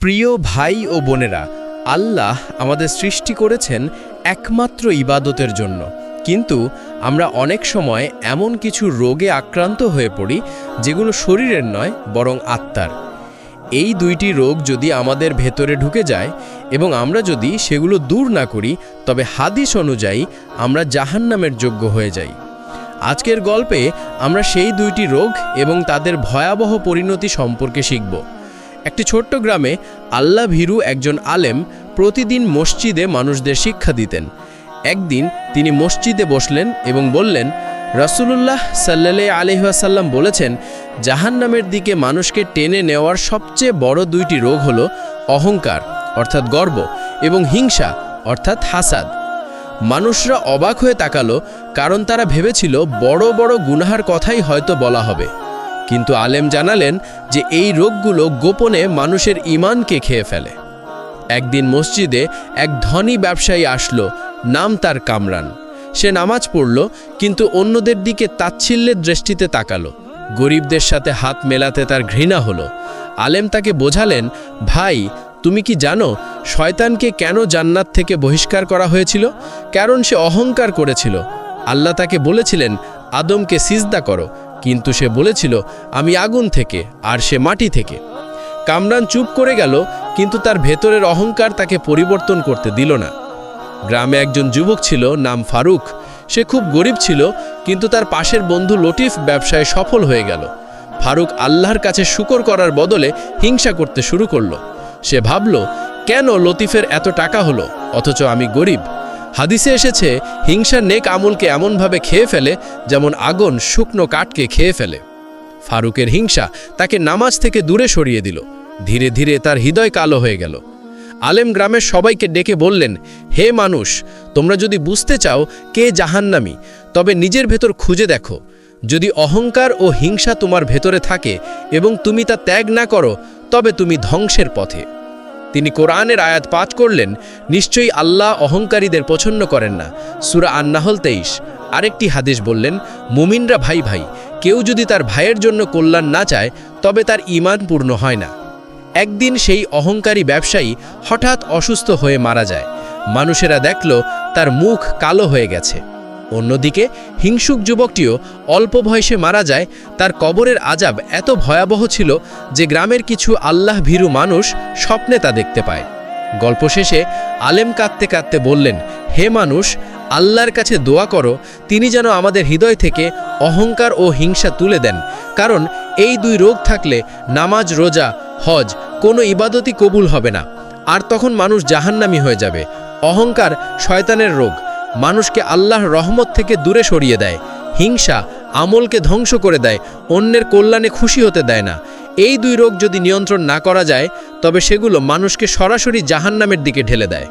প্রিয় ভাই ও বোনেরা, আল্লাহ আমাদের সৃষ্টি করেছেন একমাত্র ইবাদতের জন্য। কিন্তু আমরা অনেক সময় এমন কিছু রোগে আক্রান্ত হয়ে পড়ি যেগুলো শরীরের নয়, বরং আত্মার। এই দুইটি রোগ যদি আমাদের ভেতরে ঢুকে যায় এবং আমরা যদি সেগুলো দূর না করি, তবে হাদিস অনুযায়ী আমরা জাহান্নামের যোগ্য হয়ে যাই। আজকের গল্পে আমরা সেই দুইটি রোগ এবং তাদের ভয়াবহ পরিণতি সম্পর্কে শিখব। একটি ছোট্ট গ্রামে আল্লাহ ভীরু একজন আলেম প্রতিদিন মসজিদে মানুষদের শিক্ষা দিতেন। একদিন তিনি মসজিদে বসলেন এবং বললেন, রসুলুল্লাহ সাল্লাহ আলহাসাল্লাম বলেছেন, জাহান্নামের দিকে মানুষকে টেনে নেওয়ার সবচেয়ে বড় দুইটি রোগ হল অহংকার, অর্থাৎ গর্ব, এবং হিংসা, অর্থাৎ হাসাদ। মানুষরা অবাক হয়ে তাকালো, কারণ তারা ভেবেছিল বড় বড় গুনাহার কথাই হয়তো বলা হবে। কিন্তু আলেম জানালেন যে এই রোগগুলো গোপনে মানুষের ইমানকে খেয়ে ফেলে। একদিন মসজিদে এক ধনী ব্যবসায়ী আসলো, নাম তার কামরান। সে নামাজ পড়ল, কিন্তু অন্যদের দিকে তাচ্ছিল্যের দৃষ্টিতে তাকালো। গরিবদের সাথে হাত মেলাতে তার ঘৃণা হলো। আলেম তাকে বোঝালেন, ভাই, তুমি কি জানো শয়তানকে কেন জান্নাত থেকে বহিষ্কার করা হয়েছিল? কারণ সে অহংকার করেছিল। আল্লাহ তাকে বলেছিলেন, আদমকে সিজদা করো কিন্তু সে বলেছিল, আমি আগুন থেকে আর সে মাটি থেকে। কামরান চুপ করে গেল, কিন্তু তার ভেতরের অহংকার তাকে পরিবর্তন করতে দিল না। গ্রামে একজন যুবক ছিল, নাম ফারুক। সে খুব গরিব ছিল, কিন্তু তার পাশের বন্ধু লটিফ ব্যবসায় সফল হয়ে গেল। ফারুক আল্লাহর কাছে শুকর করার বদলে হিংসা করতে শুরু করল। সে ভাবল, কেন লতিফের এত টাকা হলো? অথচ আমি গরিব। হাদিসে এসেছে হিংসা নেক আমলকে এমনভাবে খেয়ে ফেলে যেমন আগুন শুকনো কাঠকে খেয়ে ফেলে। ফারুকের হিংসা তাকে নামাজ থেকে দূরে সরিয়ে দিল। ধীরে ধীরে তার হৃদয় কালো হয়ে গেল। আলেম গ্রামের সবাইকে ডেকে বললেন, হে মানুষ, তোমরা যদি বুঝতে চাও কে জাহান্নামি, তবে নিজের ভেতর খুঁজে দেখো। যদি অহংকার ও হিংসা তোমার ভেতরে থাকে এবং তুমি তা ত্যাগ না করো, তবে তুমি ধ্বংসের পথে। তিনি কোরআনের আয়াত পাঠ করলেন, নিশ্চয়ই আল্লাহ অহংকারীদের পছন্দ করেন না। সুরা আন্নাহল তেইশ, আরেকটি হাদিস বললেন, মুমিনরা ভাই ভাই, কেউ যদি তার ভাইয়ের জন্য কল্যাণ না চায়, তবে তার ঈমান পূর্ণ হয় না। একদিন সেই অহংকারী ব্যবসায়ী হঠাৎ অসুস্থ হয়ে মারা যায়। মানুষেরা দেখল, তার মুখ কালো হয়ে গেছে। অন্যদিকে, হিংসুক যুবকটিও অল্প বয়সে মারা যায়। তার কবরের আজাব এত ভয়াবহ ছিল যে গ্রামের কিছু আল্লাহ ভীরু মানুষ স্বপ্নে তা দেখতে পায়। গল্প শেষে আলেম কাঁদতে কাঁদতে বললেন, হে মানুষ, আল্লাহর কাছে দোয়া করো, তিনি যেন আমাদের হৃদয় থেকে অহংকার ও হিংসা তুলে দেন। কারণ এই দুই রোগ থাকলে নামাজ, রোজা, হজ কোনো ইবাদতই কবুল হবে না। আর তখন মানুষ জাহান্নামি হয়ে যাবে। অহংকার শয়তানের রোগ। মানুষকে আল্লাহর রহমত থেকে দূরে সরিয়ে দেয়, হিংসা আমলকে ধ্বংস করে দেয়, অন্যের কল্যাণে খুশি হতে দেয় না। এই দুই রোগ যদি নিয়ন্ত্রণ না করা যায়, তবে সেগুলো মানুষকে সরাসরি জাহান্নামের দিকে ঢেলে দেয়।